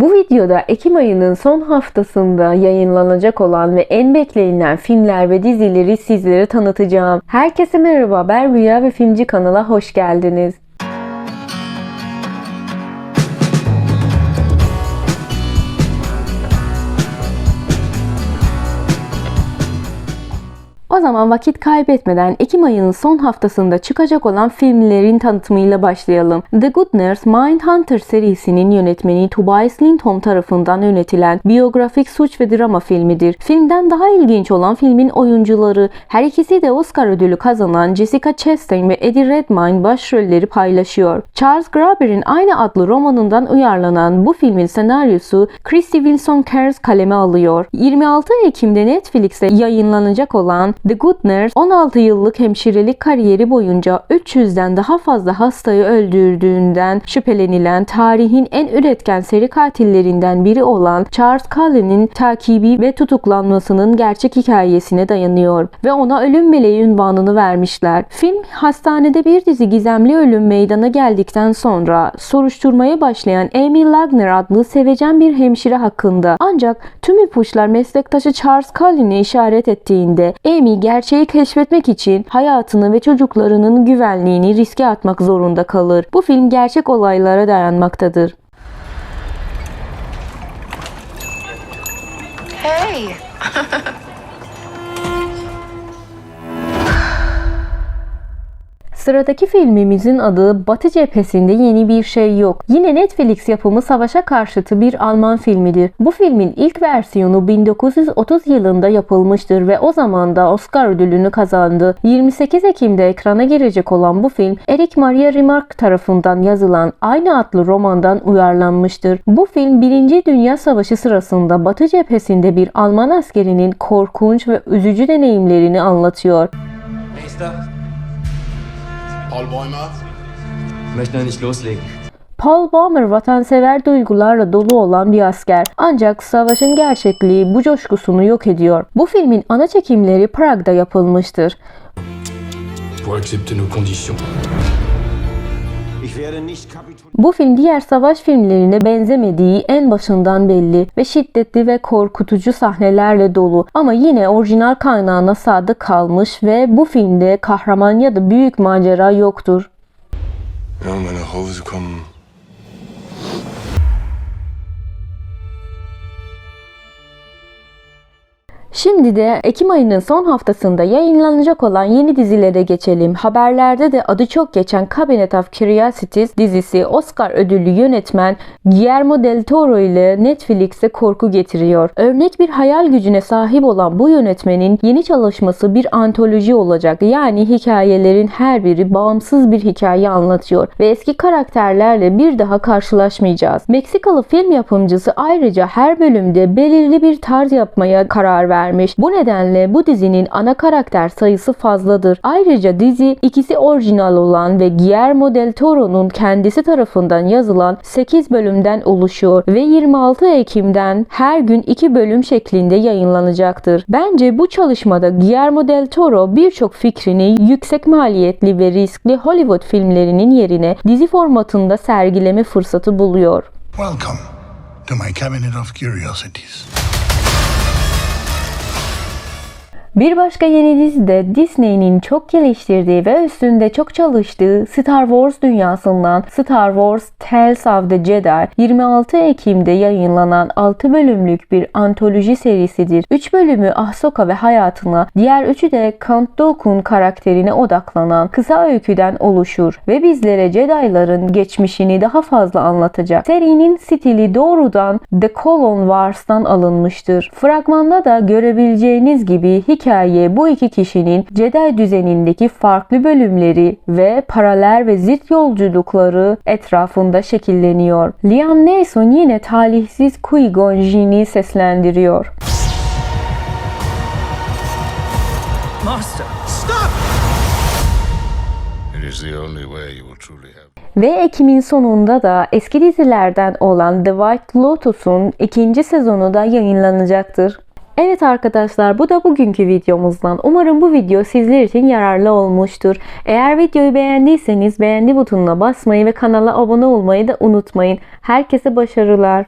Bu videoda Ekim ayının son haftasında yayınlanacak olan ve en beklenilen filmler ve dizileri sizlere tanıtacağım. Herkese merhaba, ben Rüya ve Filmci kanala hoş geldiniz. O zaman vakit kaybetmeden Ekim ayının son haftasında çıkacak olan filmlerin tanıtımıyla başlayalım. The Good Nurse Mindhunter serisinin yönetmeni Tobias Lindholm tarafından yönetilen biyografik suç ve drama filmidir. Filmden daha ilginç olan filmin oyuncuları. Her ikisi de Oscar ödülü kazanan Jessica Chastain ve Eddie Redmayne başrolleri paylaşıyor. Charles Graeber'in aynı adlı romanından uyarlanan bu filmin senaryosu Christy Wilson Cairns kaleme alıyor. 26 Ekim'de Netflix'te yayınlanacak olan The Good Nurse 16 yıllık hemşirelik kariyeri boyunca 300'den daha fazla hastayı öldürdüğünden şüphelenilen tarihin en üretken seri katillerinden biri olan Charles Cullen'in takibi ve tutuklanmasının gerçek hikayesine dayanıyor ve ona ölüm meleği ünvanını vermişler. Film hastanede bir dizi gizemli ölüm meydana geldikten sonra soruşturmaya başlayan Amy Lagner adlı sevecen bir hemşire hakkında. Ancak tüm ipuçlar meslektaşı Charles Cullen'e işaret ettiğinde Amy gerçeği keşfetmek için hayatını ve çocuklarının güvenliğini riske atmak zorunda kalır. Bu film gerçek olaylara dayanmaktadır. Hey! Sıradaki filmimizin adı Batı Cephesinde Yeni Bir Şey Yok. Yine Netflix yapımı savaşa karşıtı bir Alman filmidir. Bu filmin ilk versiyonu 1930 yılında yapılmıştır ve o zaman da Oscar ödülünü kazandı. 28 Ekim'de ekrana girecek olan bu film Eric Maria Remarque tarafından yazılan aynı adlı romandan uyarlanmıştır. Bu film 1. Dünya Savaşı sırasında Batı cephesinde bir Alman askerinin korkunç ve üzücü deneyimlerini anlatıyor. Meister, Paul Bäumer, möchte noch nicht loslegen. Paul Baumer vatansever duygularla dolu olan bir asker. Ancak savaşın gerçekliği bu coşkusunu yok ediyor. Bu filmin ana çekimleri Prag'da yapılmıştır. pour accepter nos conditions. Bu film diğer savaş filmlerine benzemediği en başından belli ve şiddetli ve korkutucu sahnelerle dolu ama yine orijinal kaynağına sadık kalmış ve bu filmde kahraman ya da büyük macera yoktur. Ja, nach Hause. Şimdi de Ekim ayının son haftasında yayınlanacak olan yeni dizilere geçelim. Haberlerde de adı çok geçen Cabinet of Curiosities dizisi Oscar ödüllü yönetmen Guillermo del Toro ile Netflix'e korku getiriyor. Örnek bir hayal gücüne sahip olan bu yönetmenin yeni çalışması bir antoloji olacak. Yani hikayelerin her biri bağımsız bir hikaye anlatıyor ve eski karakterlerle bir daha karşılaşmayacağız. Meksikalı film yapımcısı ayrıca her bölümde belirli bir tarz yapmaya karar vermiş. Bu nedenle bu dizinin ana karakter sayısı fazladır. Ayrıca dizi ikisi orijinal olan ve Guillermo del Toro'nun kendisi tarafından yazılan 8 bölümden oluşuyor ve 26 Ekim'den her gün 2 bölüm şeklinde yayınlanacaktır. Bence bu çalışmada Guillermo del Toro birçok fikrini yüksek maliyetli ve riskli Hollywood filmlerinin yerine dizi formatında sergileme fırsatı buluyor. Welcome to my cabinet of curiosities. Bir başka yeni dizi de Disney'nin çok geliştirdiği ve üstünde çok çalıştığı Star Wars dünyasından Star Wars Tales of the Jedi 26 Ekim'de yayınlanan 6 bölümlük bir antoloji serisidir. 3 bölümü Ahsoka ve hayatına, diğer 3'ü de Count Dooku'nun karakterine odaklanan kısa öyküden oluşur ve bizlere Jedi'ların geçmişini daha fazla anlatacak. Serinin stili doğrudan The Clone Wars'tan alınmıştır. Fragmanda da görebileceğiniz gibi hikaye bu iki kişinin Jedi düzenindeki farklı bölümleri ve paralel ve zıt yolculukları etrafında şekilleniyor. Liam Neeson yine talihsiz Qui-Gon Jinn'i seslendiriyor. Master! It is the only way you will truly have. Ve Ekim'in sonunda da eski dizilerden olan The White Lotus'un ikinci sezonu da yayınlanacaktır. Evet arkadaşlar bu da bugünkü videomuzdan. Umarım bu video sizler için yararlı olmuştur. Eğer videoyu beğendiyseniz beğendi butonuna basmayı ve kanala abone olmayı da unutmayın. Herkese başarılar.